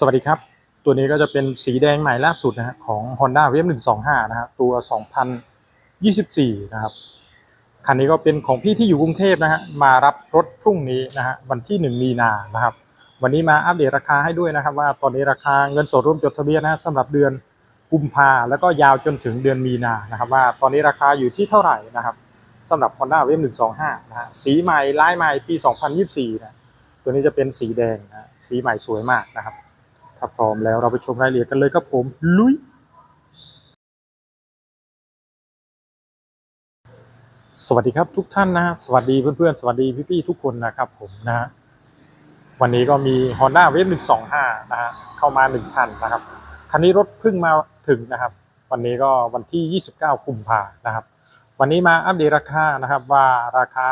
สวัสดีครับ ตัวนี้ก็จะเป็นสีแดงใหม่ล่าสุดนะฮะของ Honda w a v 125 นะฮะตัว 2024 นะครับ คันนี้ก็เป็นของพี่ที่อยู่กรุงเทพนะฮะมารับรถพรุ่งนี้นะฮะวันที่ 1 มีนานะครับ วันนี้มาอัปเดตราคาให้ด้วยนะครับ ว่าตอนนี้ราคาเงินสดร่วมจดทะเบียนนะสำหรับเดือนกุมภาแล้วก็ยาวจนถึงเดือนมีนานะครับ ว่าตอนนี้ราคาอยู่ที่เท่าไหร่นะครับสำหรับ Honda w a v 125 นะฮะสีใหม่ลายใหม่ปี 2024 นะตัวนี้จะเป็นสีแดงนะฮะสีใหม่สวยมากนะครับ ถ้าพร้อมแล้วเราไปชมรายละเอียดกันเลยครับผม ลุย สวัสดีครับทุกท่านนะฮะสวัสดีเพื่อนๆ สวัสดีพี่ๆทุกคนนะครับผมนะฮะวันนี้ก็มี Honda Wave 125 นะฮะเข้ามา1คันนะครับคันนี้รถเพิ่งมาถึงนะครับ วันนี้ก็วันที่ 29 กุมภานะครับ วันนี้มาอัปเดตราคานะครับว่าราคา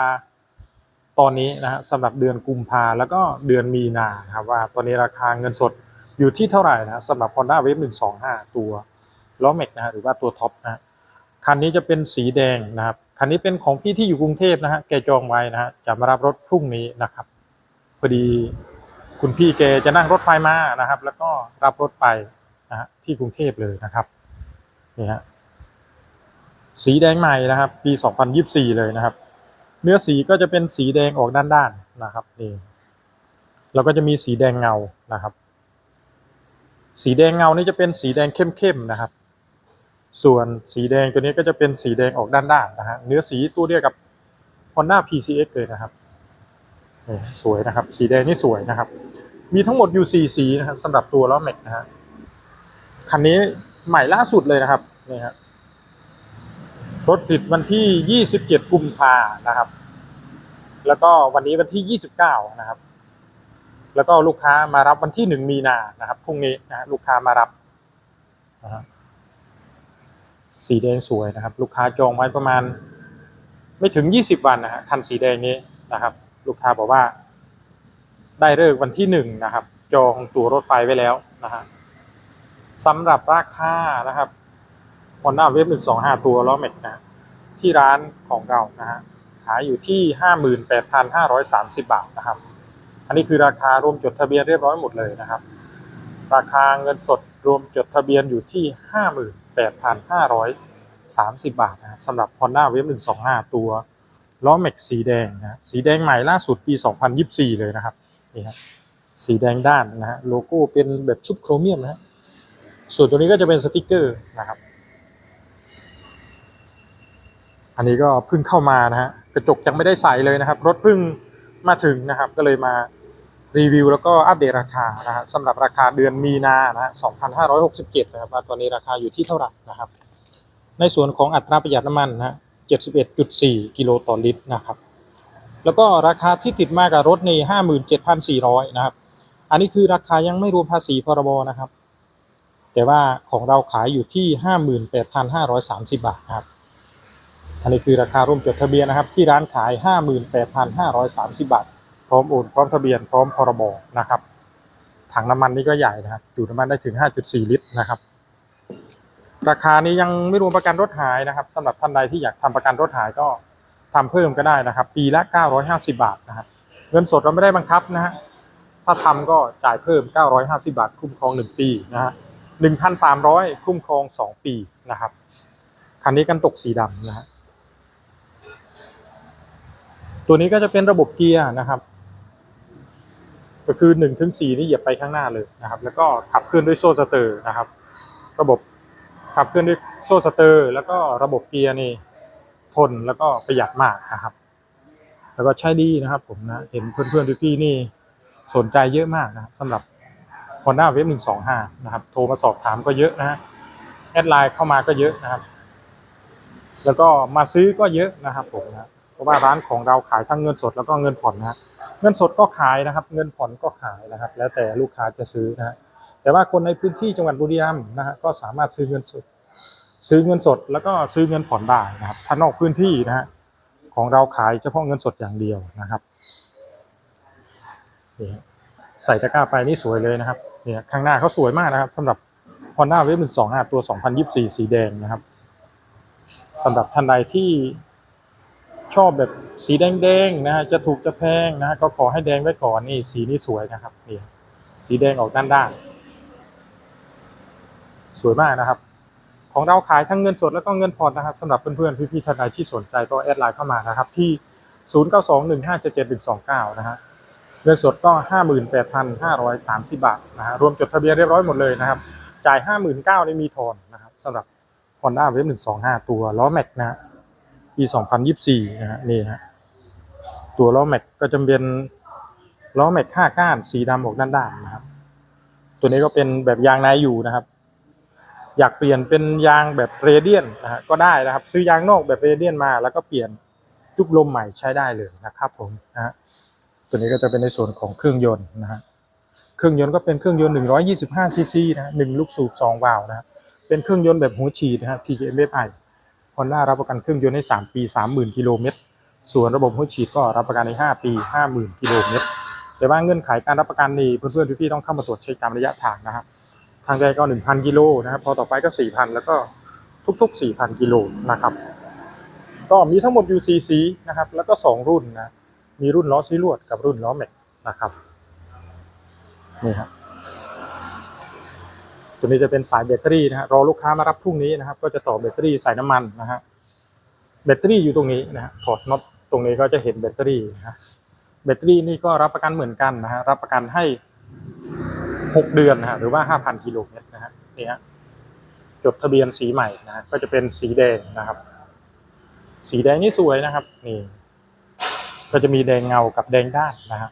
ตอนนี้นะฮะสำหรับเดือนกุมภาแล้วก็เดือนมีนานะครับว่าตอนนี้ราคาเงินสด อยู่ที่เท่าไหร่นะสำหรับ Honda Wave 125 ตัวล้อแม็กนะฮะหรือว่าตัวท็อปนะฮะคันนี้จะเป็นสีแดงนะครับคันนี้เป็นของพี่ที่อยู่กรุงเทพนะฮะแกจองไว้นะฮะจะมารับรถพรุ่งนี้นะครับพอดีคุณพี่แกจะนั่งรถไฟมานะครับ แล้วก็รับรถไปนะฮะที่กรุงเทพเลยนะครับนี่ฮะสีแดงใหม่นะครับ ปี 2024 เลยนะครับ เนื้อสีก็จะเป็นสีแดงออกด้านๆนะครับนี่แล้วก็จะมีสีแดงเงานะครับ สีแดงเงานี่จะเป็นสีแดงเข้มๆนะครับ ส่วนสีแดงตัวนี้ก็จะเป็นสีแดงออกด้านๆนะฮะเนื้อสีตัวเดียวกับ Honda PCX เลยนะครับสวยนะครับ สีแดงนี่สวยนะครับ มีทั้งหมดอยู่ 4 สีนะครับสำหรับตัวล้อแม็กนะฮะคันนี้ใหม่ล่าสุดเลยนะครับนี่ฮะรถติดวันที่ 27 กุมภานะครับ แล้วก็วันนี้วันที่ 29 นะครับ แล้วก็ลูกค้ามารับวันที่หนึ่งมีนานะครับพรุ่งนี้นะฮะลูกค้ามารับนะฮะสีแดงสวยนะครับ ลูกค้าจองไว้ประมาณ ไม่ถึงยี่สิบวันนะฮะคันสีแดงนี้นะครับ ลูกค้าบอกว่า ได้เลิกวันที่หนึ่งนะครับ จองตั๋วรถไฟไว้แล้วนะฮะสำหรับราคานะครับ Honda Wave 125ตัวล้อแม็กนะที่ร้านของเรานะฮะขายอยู่ที่58,530บาทนะครับ อันนี้คือราคารวมจดทะเบียนเรียบร้อยหมดเลยนะครับ ราคาเงินสดรวมจดทะเบียนอยู่ที่ 58,530 บาทนะสำหรับ Honda Wave 125 ตัวล้อแม็กสีแดงนะสีแดงใหม่ล่าสุดปี 2024 เลยนะครับนี่ฮะสีแดงด้านนะฮะโลโก้เป็นแบบชุบโครเมียมนะฮะส่วนตัวนี้ก็จะเป็นสติกเกอร์นะครับ อันนี้ก็เพิ่งเข้ามานะฮะกระจกยังไม่ได้ใส่เลยนะครับ รถเพิ่งมาถึงนะครับ ก็เลยมา รีวิวแล้วก็อัปเดตราคานะฮะสำหรับราคาเดือนมีนานะฮะ2,567นะครับว่าตอนนี้ราคาอยู่ที่เท่าไหร่นะครับ ในส่วนของอัตราประหยัดน้ำมันนะฮะ71.4 กิโลต่อลิตรนะครับ แล้วก็ราคาที่ติดมากับรถใน57,400 นะครับ อันนี้คือราคายังไม่รวมภาษีพรบนะครับ แต่ว่าของเราขายอยู่ที่ 58,530 บาทนะครับ อันนี้คือราคาร่วมจดทะเบียนนะครับ ที่ร้านขาย 58,530 บาท พร้อมโอนพร้อมทะเบียนพร้อมพรบนะครับถังน้ำมันนี่ก็ใหญ่นะครับจุน้ำมันได้ถึง 5.4 ลิตรนะครับ ราคานี้ยังไม่รวมประกันรถหายนะครับสำหรับท่านใดที่อยากทำประกันรถหายก็ทำเพิ่มก็ได้นะครับ ปีละ 950 บาทนะครับเงินสดเราไม่ได้บังคับนะฮะถ้าทำก็จ่ายเพิ่ม 950 บาท คุ้มครอง 1 ปีนะฮะ1,300 คุ้มครอง 2 ปีนะครับคันนี้กันตกสีดำนะฮะตัวนี้ก็จะเป็นระบบเกียร์นะครับ ก็คือ1นถึงสนี่เหยียบไปข้างหน้าเลยนะครับ แล้วก็ขับเคลื่อนด้วยโซ่สเตอร์นะครับ ระบบขับเคลื่อนด้วยโซ่สเตอร์ แล้วก็ระบบเกียร์นี่ทนแล้วก็ประหยัดมากนะครับ แล้วก็ใช้ดีนะครับ ผมนะเห็นเพื่อนๆพี่ๆนี่สนใจเยอะมากนะสำหรับ Honda w a v 125 นะครับ โทรมาสอบถามก็เยอะนะฮะแอดไลน์เข้ามาก็เยอะนะครับ แล้วก็มาซื้อก็เยอะนะครับผมนะเพราะว่าร้านของเราขายทั้งเงินสดแล้วก็เงินผ่อนนะฮะ เงินสดก็ขายนะครับ เงินผ่อนก็ขายนะครับ แล้วแต่ลูกค้าจะซื้อนะฮะแต่ว่าคนในพื้นที่จังหวัดบุรีรัมย์นะฮะก็สามารถซื้อเงินสด ซื้อเงินสดแล้วก็ซื้อเงินผ่อนได้นะครับถ้านอกพื้นที่นะฮะของเราขายเฉพาะเงินสดอย่างเดียวนะครับนี่ใส่ตะกร้าไปนี่สวยเลยนะครับเนี่ยข้างหน้าเขาสวยมากนะครับสำหรับ Honda Wave 125 ตัว 2024 สีแดงนะครับสำหรับท่านใดที่ ชอบแบบสีแดงๆนะฮะจะถูกจะแพงนะฮะก็ขอให้แดงไว้ก่อนนี่สีนี้สวยนะครับนี่สีแดงออกด้านด้านสวยมากนะครับ ของเราขายทั้งเงินสดแล้วก็เงินผ่อนนะครับสำหรับเพื่อนๆพี่ๆท่านใดที่สนใจก็แอดไลน์เข้ามานะครับ ที่ 0921577129 นะฮะเงินสดก็ 58,530 บาทนะฮะรวมจดทะเบียนเรียบร้อยหมดเลยนะครับ จ่าย 59,000นี่มีทอนนะครับสำหรับ Honda Wave 125 ตัวล้อแม็กนะฮะ ปี 2024 นะฮะนี่ฮะตัวล้อแม็กก็จะเป็นล้อแม็ก5ก้านสีดำออกด้านๆนะครับ ตัวนี้ก็เป็นแบบยางในอยู่นะครับ อยากเปลี่ยนเป็นยางแบบเรเดียนนะฮะก็ได้นะครับ ซื้อยางนอกแบบเรเดียนมาแล้วก็เปลี่ยนจุกลมใหม่ใช้ได้เลยนะครับผมนะฮะตัวนี้ก็จะเป็นในส่วนของเครื่องยนต์นะฮะเครื่องยนต์ก็เป็นเครื่องยนต์ 125ซีซีนะฮะหนึ่งลูกสูบ2วาล์วนะฮะเป็นเครื่องยนต์แบบหัวฉีดนะ ฮะ PGMFI Honda รับประกันเครื่องยนต์ให้ 3 ปี 30,000 กิโลเมตร ส่วนระบบหัวฉีดก็รับประกันใน 5 ปี 50,000 กิโลเมตร แต่ว่าเงื่อนไขการรับประกันนี่เพื่อนๆพี่ๆต้องเข้ามาตรวจเช็คตามระยะทางนะครับ ทางใดก็ 1,000 กิโลนะครับ พอต่อไปก็ 4,000 แล้วก็ทุก ๆ 4,000 กิโลนะครับ ก็มีทั้งหมดอยู่4สีนะครับ แล้วก็ 2 รุ่นนะ มีรุ่นล้อซีลวดกับรุ่นล้อแม็กนะครับ นี่ครับ ตัวนี้จะเป็นสายแบตเตอรี่นะฮะรอลูกค้ามารับพรุ่งนี้นะครับ ก็จะต่อแบตเตอรี่ใส่น้ำมันนะฮะแบตเตอรี่อยู่ตรงนี้นะฮะถอดน็อตตรงนี้ก็จะเห็นแบตเตอรี่นะฮะแบตเตอรี่นี่ก็รับประกันเหมือนกันนะฮะรับประกันให้ 6 เดือนนะฮะหรือว่า 5,000กิโลเมตรนะฮะนี่ฮะจดทะเบียนสีใหม่นะฮะก็จะเป็นสีแดงนะครับ สีแดงนี่สวยนะครับนี่ก็จะมีแดงเงากับแดงด้านนะฮะ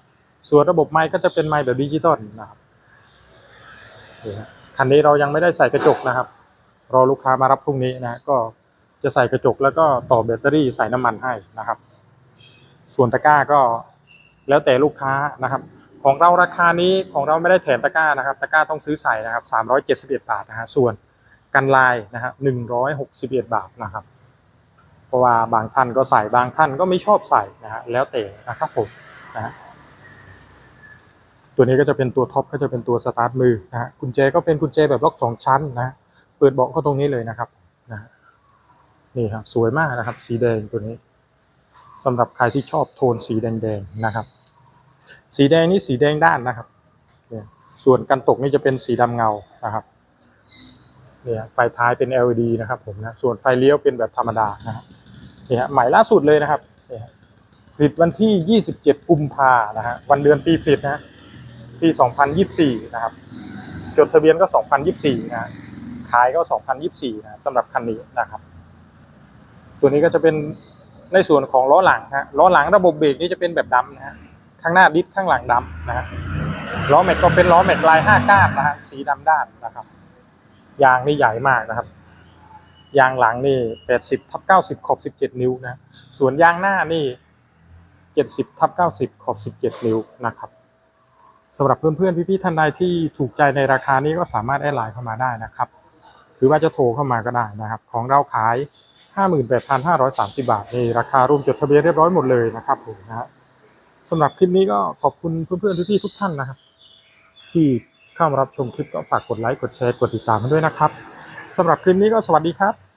ส่วนระบบไม้ก็จะเป็นไม้แบบดิจิตอลนะครับนี่ฮะ คันนี้เรายังไม่ได้ใส่กระจกนะครับ รอลูกค้ามารับพรุ่งนี้นะฮะก็จะใส่กระจกแล้วก็ต่อแบตเตอรี่ใส่น้ำมันให้นะครับ ส่วนตะกร้าก็แล้วแต่ลูกค้านะครับ ของเราราคานี้ของเราไม่ได้แถมตะกร้านะครับ ตะกร้าต้องซื้อใส่นะครับ 371 บาทนะฮะส่วนกันลายนะฮะ161 บาทนะครับ เพราะว่าบางท่านก็ใส่บางท่านก็ไม่ชอบใส่นะฮะแล้วแต่นะครับผมนะฮะ ตัวนี้ก็จะเป็นตัวท็อปก็จะเป็นตัวสตาร์ทมือนะฮะกุญแจก็เป็นกุญแจแบบล็อกสองชั้นนะเปิดเบาะก็ตรงนี้เลยนะครับนะฮะนี่ครับสวยมากนะครับ สีแดงตัวนี้สำหรับใครที่ชอบโทนสีแดงๆนะครับ สีแดงนี่สีแดงด้านนะครับเนี่ยส่วนกันตกนี่จะเป็นสีดำเงานะครับเนี่ยไฟท้ายเป็น LED นะครับผมนะส่วนไฟเลี้ยวเป็นแบบธรรมดานะครับเนี่ยใหม่ล่าสุดเลยนะครับเนี่ยผลิตวันที่ 27 กุมภานะฮะวันเดือนปีผลิตนะ ปี 2024 นะครับ จดทะเบียนก็ 2024นะฮะขายก็ 2024 นะสำหรับคันนี้นะครับ ตัวนี้ก็จะเป็นในส่วนของล้อหลังนะฮะล้อหลังระบบเบรกนี่จะเป็นแบบดำนะฮะข้างหน้าดิสข้างหลังดำนะฮะล้อแม็กก็เป็นล้อแม็กลายห้าก้านนะฮะสีดำด้านนะครับ ยางนี่ใหญ่มากนะครับ ยางหลังนี่แปดสิบทับเก้าสิบขอบสิบเจ็ดนิ้วนะ ส่วนยางหน้านี่เจ็ดสิบทับเก้าสิบขอบสิบเจ็ดนิ้วนะครับ สำหรับเพื่อนๆพี่ๆท่านใดที่ถูกใจในราคานี้ก็สามารถแอดไลน์เข้ามาได้นะครับ หรือว่าจะโทรเข้ามาก็ได้นะครับ ของเราขาย 58,530 บาทในราคารวมจดทะเบียนเรียบร้อยหมดเลยนะครับผมนะฮะสำหรับคลิปนี้ก็ขอบคุณเพื่อนๆพี่ๆทุกท่านนะครับ ที่เข้ามารับชมคลิปก็ฝากกดไลค์กดแชร์กดติดตามกันด้วยนะครับสำหรับคลิปนี้ก็สวัสดีครับ